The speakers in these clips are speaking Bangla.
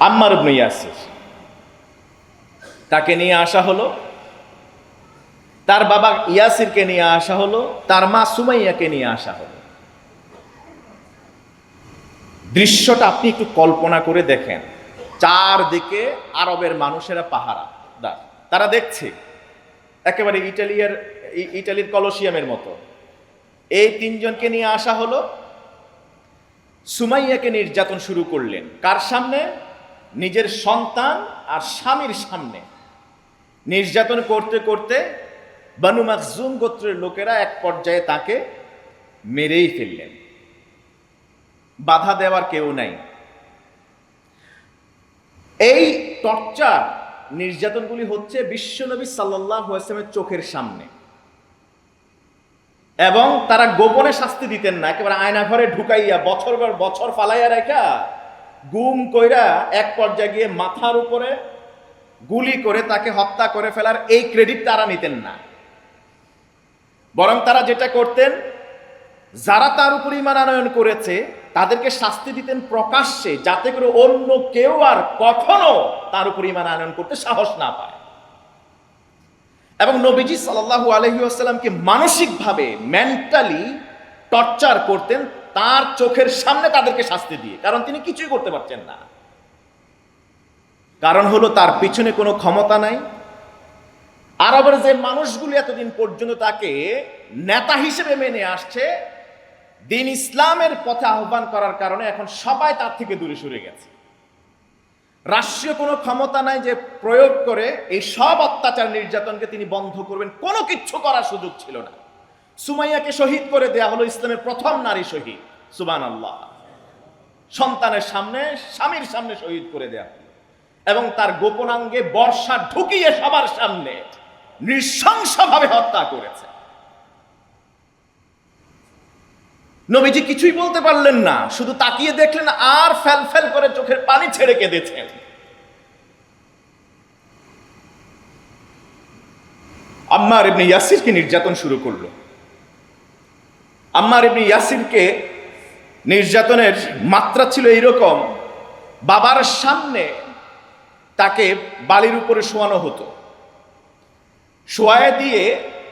আম্মার ইবনে ইয়াসির। তাকে নিয়ে আসা হলো। তার বাবা ইয়াসিরকে নিয়ে আসা হলো। তার মা সুমাইয়াকে নিয়ে আসা হলো। দৃশ্যটা আপনি একটু কল্পনা করে দেখেন। চারদিকে আরবের মানুষেরা পাহারা। দার তারা দেখছে। একেবারে ইটালিয়ার ইটালির কলসিয়ামের মতো। এই তিনজনকে নিয়ে আসা হলো। সুমাইয়াকে নির্যাতন শুরু করলেন। কার সামনে? নিজের সন্তান আর স্বামীর সামনে। নির্যাতন করতে করতে বানু মাকজুম গোত্রের লোকেরা এক পর্যায়ে তাকে মেরেই ফেললেন। বাধা দেওয়ার কেউ নাই। এই টর্চার, নির্যাতনগুলি হচ্ছে বিশ্বনবী সাল্লাহ আসলামের চোখের সামনে। এবং তারা গোপনে শাস্তি দিতেন না, একেবারে আয়না ঘরে ঢুকাইয়া বছর বছর ফালাইয়া রেখা। গুম কইরা এক পর্যায়ে গিয়ে মাথার উপরে গুলি করে তাকে হত্যা করে ফেলার এই ক্রেডিট তারা নিতেন না। বরং তারা যেটা করতেন, যারা তার উপর ইমান আনয়ন করেছে, তাদেরকে শাস্তি দিতেন প্রকাশ্যে, যাতে করে অন্য কেউ আর কখনো তার উপর ইমান আনয়ন করতে সাহস না পায়। এবং নবীজি সাল্লাহু আলহি আসাল্লামকে মানসিকভাবে মেন্টালি টর্চার করতেন তার চোখের সামনে তাদেরকে শাস্তি দিয়ে, কারণ তিনি কিছুই করতে পারছেন না। কারণ হলো তার পিছনে কোনো ক্ষমতা নাই। আরবের যে মানুষগুলি এতদিন পর্যন্ত তাকে নেতা হিসেবে মেনে আসছে, দিন ইসলামের পথে আহ্বান করার কারণে এখন সবাই তার থেকে দূরে সরে গেছে। রাষ্ট্রীয় কোনো ক্ষমতা নাই যে প্রয়োগ করে এই সব অত্যাচার নির্যাতনকে তিনি বন্ধ করবেন, কোনো কিচ্ছু করার সুযোগ ছিল না। সুমাইয়াকে শহীদ করে দেয়া হলো ইসলামের প্রথম নারী শহীদ। সুবান আল্লাহ সন্তানের সামনে, স্বামীর সামনে শহীদ করে দেয়া এবং তার গোপনাঙ্গে বর্ষা ঢুকিয়ে সবার সামনে নৃশংসভাবে হত্যা করেছে। নবীজি কিছুই বলতে পারলেন না, শুধু তাকিয়ে দেখলেন আর ফেল ফেল করে চোখের পানি ছেড়ে কেঁদেছেন। আম্মার ইবনে ইয়াসিরকে নির্যাতন শুরু করল। আম্মার ইবনে ইয়াসিরকে নির্যাতনের মাত্রা ছিল এইরকম, বাবার সামনে তাকে বালির উপরে শোয়ানো হতো। শোয়ায় দিয়ে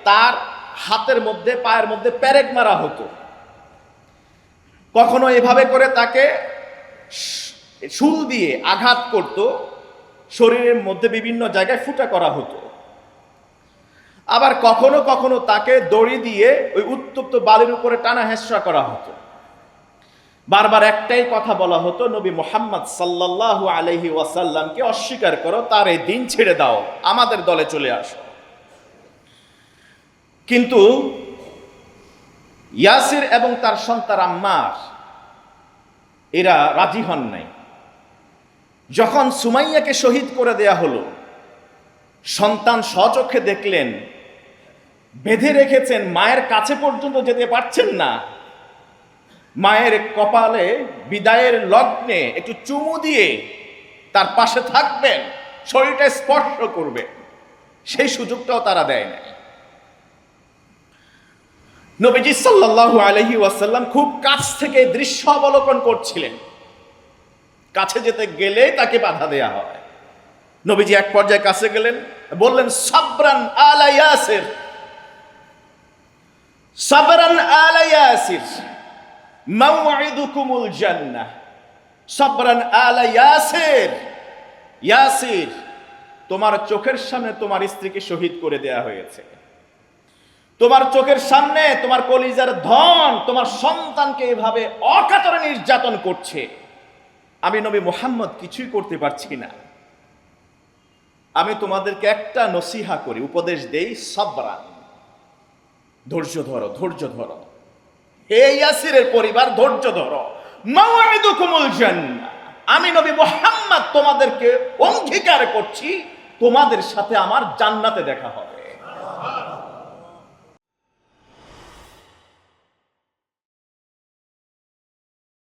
তার হাতের মধ্যে, পায়ের মধ্যে প্যারেক মারা হতো। কখনো এভাবে করে তাকে শুল দিয়ে আঘাত করত, শরীরের মধ্যে বিভিন্ন জায়গায় ফুটা করা হতো। আবার কখনো কখনো তাকে দড়ি দিয়ে ওই উত্তপ্ত বালির উপরে টানা হেসরা করা হতো। বারবার একটাই কথা বলা হতো, নবী মোহাম্মদ সাল্লাল্লাহু আলহি ওয়াসাল্লামকে অস্বীকার করো, তার এই দিন ছেড়ে দাও, আমাদের দলে চলে আসো। কিন্তু ইয়াসির এবং তার সন্তান আম্মার, এরা রাজি হন নাই। যখন সুমাইয়াকে শহীদ করে দেয়া হলো, সন্তান স্বচক্ষে দেখলেন বেঁধে রেখেছেন, মায়ের কাছে পর্যন্ত যেতে পারছেন না। মায়ের কপালে, বিদায়ের লগ্নে একটু চুমু দিয়ে তার পাশে থাকবেন, শরীরটা স্পর্শ করবে। সেই সুযোগটাও তারা দেয় না নবীজি সাল্লাল্লাহু আলহি ওয়াসাল্লাম খুব কাছ থেকে দৃশ্য অবলোকন করছিলেন। কাছে যেতে গেলে তাকে বাধা দেয়া হয়। নবীজি এক পর্যায়ে কাছে গেলেন, বললেন, সাবরান আলা ইয়াসির। সাবরান আলা ইয়াসির মাওয়াইদুকুমুল জান্নাহ। সাবরান আলা ইয়াসির ইয়াসির, তোমার চোখের সামনে তোমার স্ত্রীকে শহীদ করে দেয়া হয়েছে। তোমার চোখের সামনে তোমার কলিজার ধন, তোমার সন্তানকে এভাবে অকাতরে নির্যাতন করছে। আমি নবী মোহাম্মদ কিছুই করতে পারছি না। আমি তোমাদেরকে একটা নসিহা করি, উপদেশ দেই সবরান। ধৈর্য ধরো ধৈর্য ধরো। হে ইয়াসিরের পরিবার, ধৈর্য ধরো। আমি নবী মোহাম্মদ তোমাদেরকে অঙ্গীকার করছি, তোমাদের সাথে আমার জান্নাতে দেখা হবে।